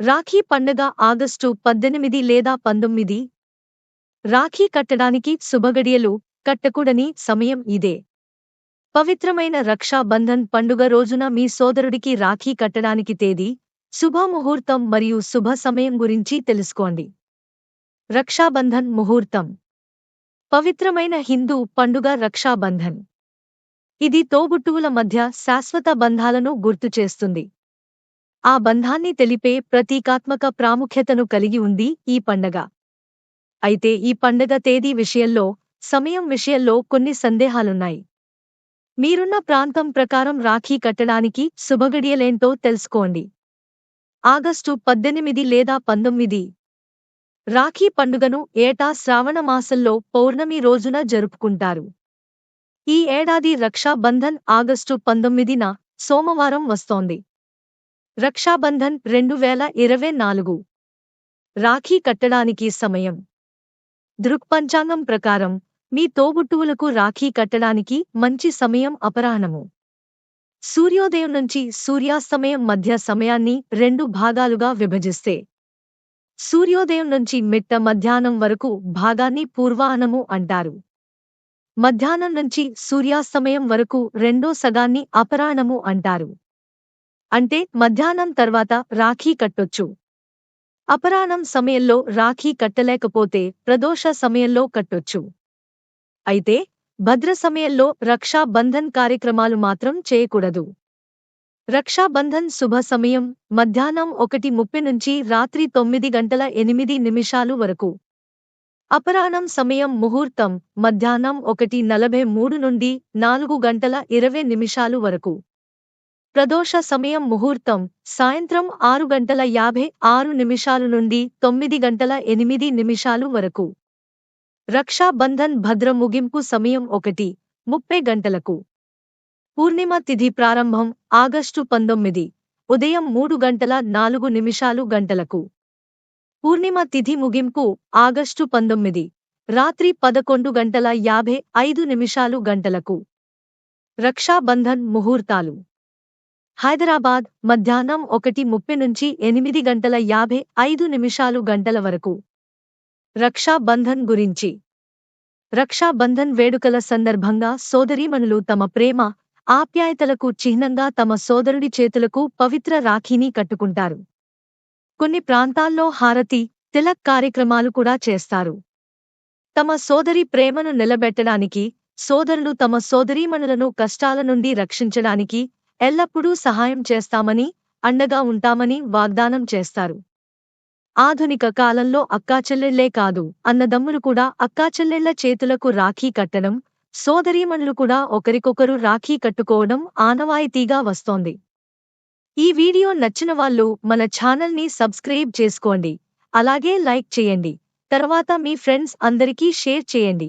రాఖీ పండుగ ఆగస్టు పద్దెనిమిది లేదా పంతొమ్మిది. రాఖీ కట్టడానికి శుభగడియలు కట్టకూడని సమయం ఇదే. పవిత్రమైన రక్షాబంధన్ పండుగ రోజున మీ సోదరుడికి రాఖీ కట్టడానికి తేదీ శుభముహూర్తం మరియు శుభ సమయం గురించి తెలుసుకోండి. రక్షాబంధన్ ముహూర్తం. పవిత్రమైన హిందూ పండుగ రక్షాబంధన్ ఇది తోబుట్టువుల మధ్య శాశ్వత బంధాలను గుర్తుచేస్తుంది ఆ బంధాన్ని తెలిపే ప్రతీకాత్మక ప్రాముఖ్యతను కలిగి ఉంది ఈ పండగ. అయితే ఈ పండగ తేదీ విషయంలో సమయం విషయంలో కొన్ని సందేహాలున్నాయి. మీరున్న ప్రాంతం ప్రకారం రాఖీ కట్టడానికి శుభగడియలేంటో తెలుసుకోండి. ఆగస్టు పద్దెనిమిది లేదా పంతొమ్మిది. రాఖీ పండుగను ఏటా శ్రావణ మాసంలో పౌర్ణమి రోజున జరుపుకుంటారు. ఈ ఏడాది రక్షాబంధన్ ఆగస్టు పంతొమ్మిదిన సోమవారం వస్తోంది. రక్షాబంధన్ రెండు వేల ఇరవై నాలుగు. రాఖీ కట్టడానికి సమయం. దృక్పంచాంగం ప్రకారం మీ తోబుట్టువులకు రాఖీ కట్టడానికి మంచి సమయం అపరాహ్నము. సూర్యోదయం నుంచి సూర్యాస్తమయం మధ్య సమయాన్ని రెండు భాగాలుగా విభజిస్తే. సూర్యోదయం నుంచి మిట్ట మధ్యాహ్నం వరకు భాగాన్ని పూర్వాహ్నము అంటారు. మధ్యాహ్నం నుంచి సూర్యాస్తమయం వరకు రెండో సగాన్ని అపరాహ్నము అంటారు. అంటే మధ్యాహ్నం తర్వాత రాఖీ కట్టొచ్చు. అపరాహ్నం సమయంలో రాఖీ కట్టలేకపోతే ప్రదోష సమయంలో కట్టొచ్చు. అయితే భద్ర సమయంలో రక్షాబంధన్ కార్యక్రమాలు మాత్రం చేయకూడదు. రక్షాబంధన్ శుభ సమయం మధ్యాహ్నం ఒకటి ముప్పై నుంచి రాత్రి తొమ్మిది గంటల ఎనిమిది నిమిషాలు వరకు. అపరాహ్నం సమయం ముహూర్తం మధ్యాహ్నం ఒకటి నలభై మూడు నుండి నాలుగు గంటల ఇరవై నిమిషాలు వరకు. ప్రదోష సమయం ముహూర్తం. సాయంత్రం ఆరు గంటల యాభై ఆరు నిమిషాలు నుండి తొమ్మిది గంటల ఎనిమిది నిమిషాలు వరకు. రక్షాబంధన్ భద్ర ముగింపు సమయం ఒకటి ముప్పై గంటలకు. పూర్ణిమ తిథి ప్రారంభం ఆగస్టు పంతొమ్మిది ఉదయం మూడు గంటల నాలుగు నిమిషాలు గంటలకు. పూర్ణిమ తిథి ముగింపు ఆగస్టు పంతొమ్మిది రాత్రి పదకొండు గంటల యాభై ఐదు నిమిషాలు గంటలకు. రక్షాబంధన్ ముహూర్తాలు. హైదరాబాద్ మధ్యాహ్నం ఒకటి ముప్పై నుంచి ఎనిమిది గంటల యాభై ఐదు నిమిషాలు గంటల వరకు. రక్షాబంధన్ గురించి. రక్షాబంధన్ వేడుకల సందర్భంగా సోదరీమణులు తమ ప్రేమ ఆప్యాయతలకు చిహ్నంగా తమ సోదరుడి చేతులకు పవిత్ర రాఖీని కట్టుకుంటారు. కొన్ని ప్రాంతాల్లో హారతి తిలక్ కార్యక్రమాలు కూడా చేస్తారు. తమ సోదరి ప్రేమను నిలబెట్టడానికి సోదరులు తమ సోదరీమణులను కష్టాల నుండి రక్షించడానికి ఎల్లప్పుడూ సహాయం చేస్తామని అండగా ఉంటామని వాగ్దానం చేస్తారు. ఆధునిక కాలంలో అక్కాచెల్లెళ్ళే కాదు అన్నదమ్ములు కూడా అక్కాచెల్లెళ్ళ చేతులకు రాఖీ కట్టడం సోదరీమణులు కూడా ఒకరికొకరు రాఖీ కట్టుకోవడం ఆనవాయితీగా వస్తోంది. ఈ వీడియో నచ్చిన వాళ్ళు మన ఛానల్ని సబ్స్క్రైబ్ చేసుకోండి అలాగే లైక్ చేయండి తర్వాత మీ ఫ్రెండ్స్ అందరికీ షేర్ చేయండి.